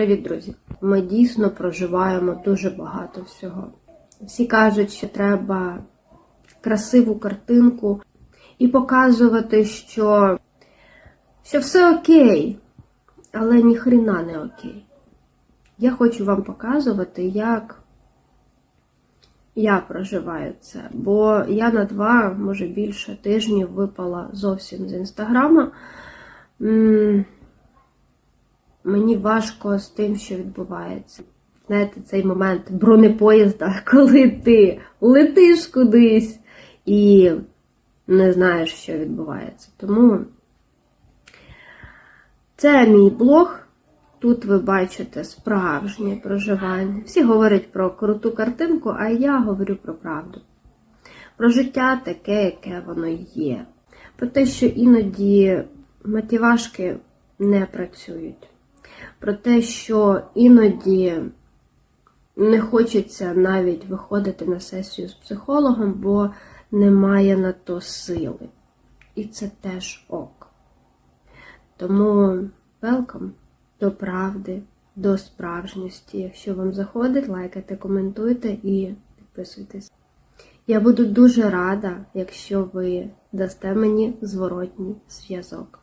Привіт, друзі! Ми дійсно проживаємо дуже багато всього. Всі кажуть, що треба красиву картинку і показувати, що, що все окей, але ніхрена не окей. Я хочу вам показувати, як я проживаю це, бо я на два, може більше тижнів випала зовсім з інстаграма. Мені важко з тим, що відбувається. Знаєте, цей момент бронепоїзда, коли ти летиш кудись і не знаєш, що відбувається. Тому це мій блог. Тут ви бачите справжнє проживання. Всі говорять про круту картинку, а я говорю про правду. Про життя таке, яке воно є. Про те, що іноді мотивашки не працюють. Про те, що іноді не хочеться навіть виходити на сесію з психологом, бо немає на то сили. І це теж ок. Тому welcome до правди, до справжності. Якщо вам заходить, лайкайте, коментуйте і підписуйтесь. Я буду дуже рада, якщо ви дасте мені зворотній зв'язок.